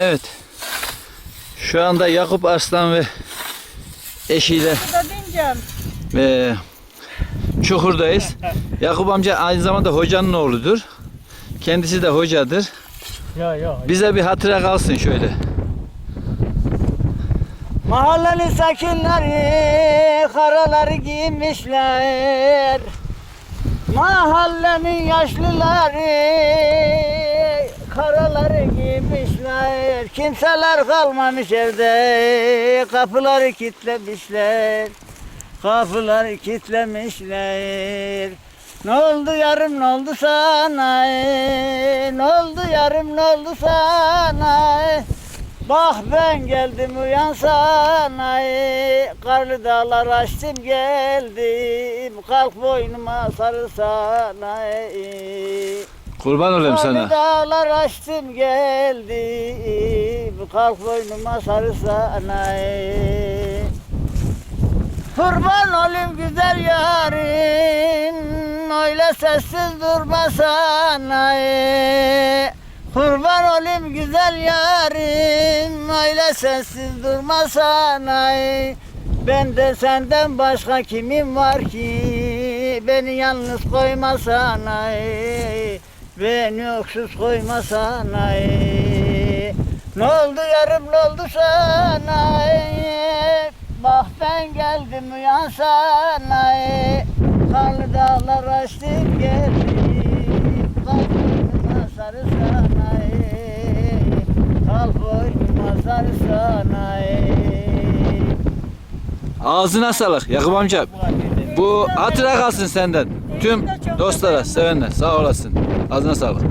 Evet. Şu anda Yakup Arslan ve eşiyle Da bineceğim. e, Çukur'dayız. Yakup amca aynı zamanda hocanın oğludur. Kendisi de hocadır. Ya ya. Bize bir hatıra kalsın şöyle. Mahallenin sakinleri karaları giymişler. Mahallenin yaşlıları karaları giymişler. Kimseler kalmamış evde. Kapıları kilitlemişler. Kapıları kilitlemişler. Ne oldu yarım ne oldu sana? Ne oldu yarım ne oldu sana? Bak ben geldim uyansana Karlı dağlar açtım geldim Kalk boynuma sarılsana Kurban olayım sana. dağlar açtım geldim. Kalk boynuma sarılsana Kurban olayım güzel yarim. Öyle sessiz durmasana Kurban olayım güzel yarim. Öyle sessiz durmasana Ben de senden başka kimim var ki? Beni yalnız koymasana Beni öksüz koymasana Ne oldu yarım ne oldu sana Bak ben geldim uyansana Karlı dağlar açtım geldim Kalk boynuma sarısana Kalk boynuma sarısana Ağzına sağlık Yakup amca. Bu hatıra kalsın senden. Tüm dostlara, sevenler sağ olasın. Ağzına sağlık.